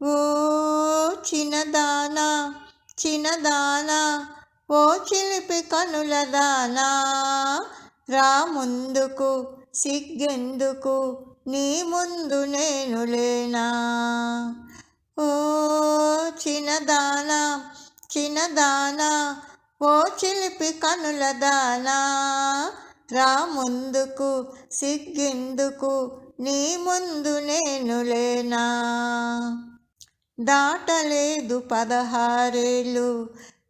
ఓ చిన్నదానా చిన్నదానా ఓ చిలిపి కనుల దానా రా ముందుకు సిగ్గెందుకు నీ ముందు నేను లేనా? ఓ చిన్నదానా చిన్నదానా ఓ చిలిపి కనుల దానా రా ముందుకు సిగ్గెందుకు నీ ముందు నేను లేనా? దాటలేదు పదహారేళ్ళు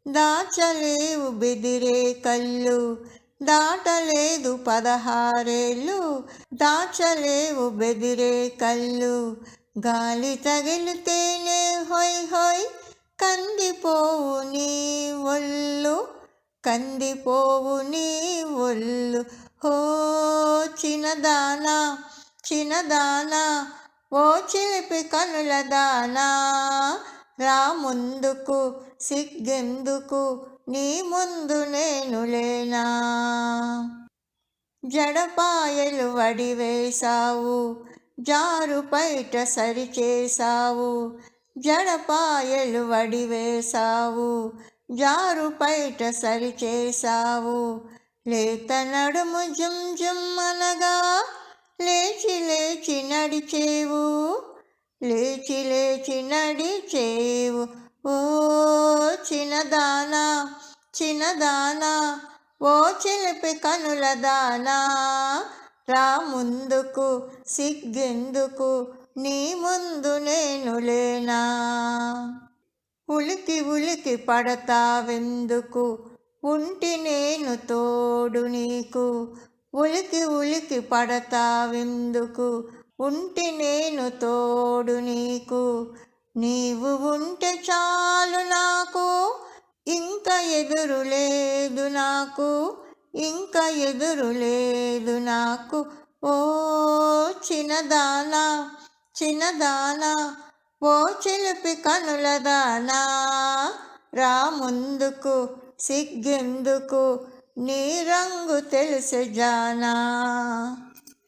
దాచలేవు బెదిరే కళ్ళు దాటలేదు పదహారేళ్ళు దాచలేవు బెదిరే కళ్ళు గాలి తగిలితేనే హొయ్ హొయ్ కందిపోవు నీ ఒళ్ళు కందిపోవు నీ ఒళ్ళు. హో చిన్నదానా చిన్నదానా ఓ చిలిపి కనుల దానా రా ముందుకు సిగ్గెందుకు నీ ముందు నేను లేనా? జడపాయలు వడివేశావు జారు పైట సరిచేశావు జడపాయలు వడివేశావు జారు పైట సరిచేశావు. లేత నడుము జుమ్ జుమ్ అనగా లేచి లేచి నడిచేవు లేచి లేచి నడిచేవు. ఓ చిన్నదానా చిన్నదానా ఓ చిలిపి కనుల దానా. రా ముందుకు సిగ్గెందుకు నీ ముందు నేను లేనా? ఉలికి ఉలికి పడతావెందుకు? ఉంటి నేను తోడు నీకు. ఉలికి ఉలికి పడతావెందుకు? ఉంటి నేను తోడు నీకు నీవు ఉంటే చాలు నాకు. ఇంకా ఎదురు లేదు నాకు ఇంకా ఎదురు లేదు నాకు. ఓ చిన్నదానా చిన్నదానా ఓ చిలిపి కనుల దానా. రా ముందుకు సిగ్గెందుకు నీ రంగు తెలుసు జానా.